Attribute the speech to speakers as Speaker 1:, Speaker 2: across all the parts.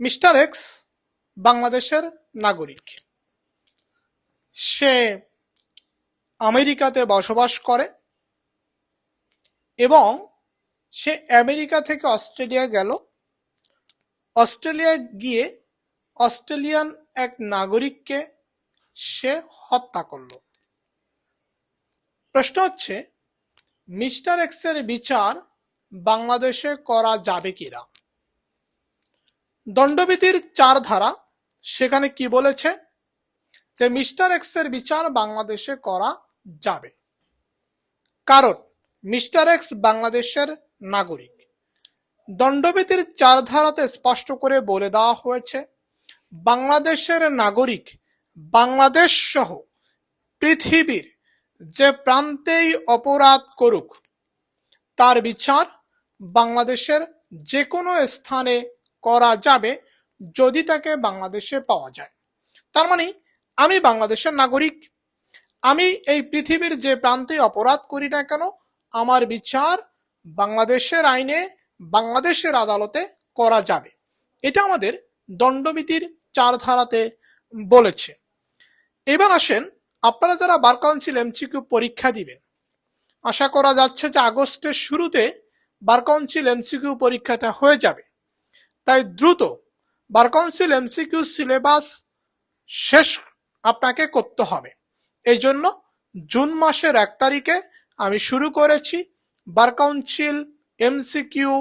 Speaker 1: Mister x বাংলাদেশের নাগরিক। সে আমেরিকাতে বসবাস করে এবং সে আমেরিকা থেকে অস্ট্রেলিয়া গেল। অস্ট্রেলিয়া গিয়ে অস্ট্রেলিয়ান এক নাগরিককে সে হত্যা করল। প্রশ্ন হচ্ছে, মিস্টার এক্সের বিচার বাংলাদেশে করা যাবে কিনা? দণ্ডবিধির চার ধারা, সেখানে কি বলেছে? যে মিস্টার এক্সের বিচার বাংলাদেশে করা যাবে। কারণ, মিস্টার এক্স বাংলাদেশের নাগরিক। দণ্ডবিধির চার ধারাতে স্পষ্ট করে বলে দেওয়া হয়েছে, বাংলাদেশের নাগরিক, বাংলাদেশ সহ পৃথিবীর যে প্রান্তেই অপরাধ করুক, তার বিচার বাংলাদেশের যে কোনো স্থানে করা যাবে যদি তাকে বাংলাদেশে পাওয়া যায়। তার মানে আমি বাংলাদেশের নাগরিক। আমি এই পৃথিবীর যে প্রান্তে অপরাধ করি না কেন, আমার বিচার বাংলাদেশের আইনে, বাংলাদেশের আদালতে করা যাবে। এটা আমাদের দণ্ডবিধির চার ধারাতে বলেছে। এবার আসেন, আপনারা যারা বার কাউন্সিল এমসিকিউ পরীক্ষা দিবেন, আশা করা যাচ্ছে যে আগস্টের শুরুতে বার কাউন্সিল এমসিকিউ পরীক্ষাটা হয়ে যাবে। তাই দ্রুত বার কাউন্সিল এমসিকিউ সিলেবাস শেষ আপনাকে করতে হবে। এই জন্য জুন মাসের এক তারিখে আমি শুরু করেছি বার কাউন্সিল এমসিকিউ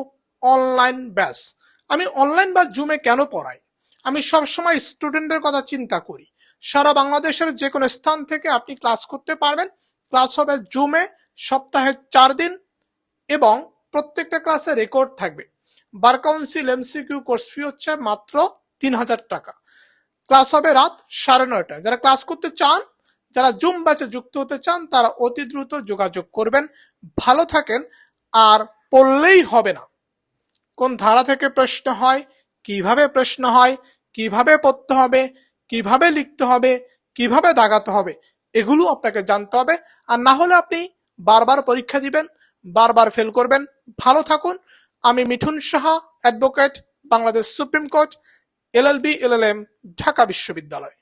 Speaker 1: অনলাইন ব্যাস। আমি অনলাইন বা জুমে কেন পড়াই? আমি সবসময় স্টুডেন্টের কথা চিন্তা করি। সারা বাংলাদেশের যে কোনো স্থান থেকে আপনি ক্লাস করতে পারবেন। ক্লাস হবে জুমে সপ্তাহে চার দিন এবং প্রত্যেকটা ক্লাসে রেকর্ড থাকবে। Bar council MCQ course fee হচ্ছে মাত্র তিন হাজার টাকা। ক্লাস হবে রাত সাড়ে নয়টায়। যারা ক্লাস করতে চান, যারা জুম ব্যাচে যুক্ত হতে চান, তারা অতি দ্রুত যোগাযোগ করবেন। ভালো থাকেন, আর পড়লেই হবে না। কোন ধারা থেকে প্রশ্ন হয়, কীভাবে প্রশ্ন হয়, কীভাবে পড়তে হবে, কীভাবে লিখতে হবে, কীভাবে দাগাতে হবে, এগুলো আপনাকে জানতে হবে। আর না হলে আপনি বারবার পরীক্ষা দিবেন, বারবার ফেল করবেন। ভালো থাকুন আমি Mithun Saha advocate Bangladesh supreme court L LLM Dhaka বিশ্ববিদ্যালয়।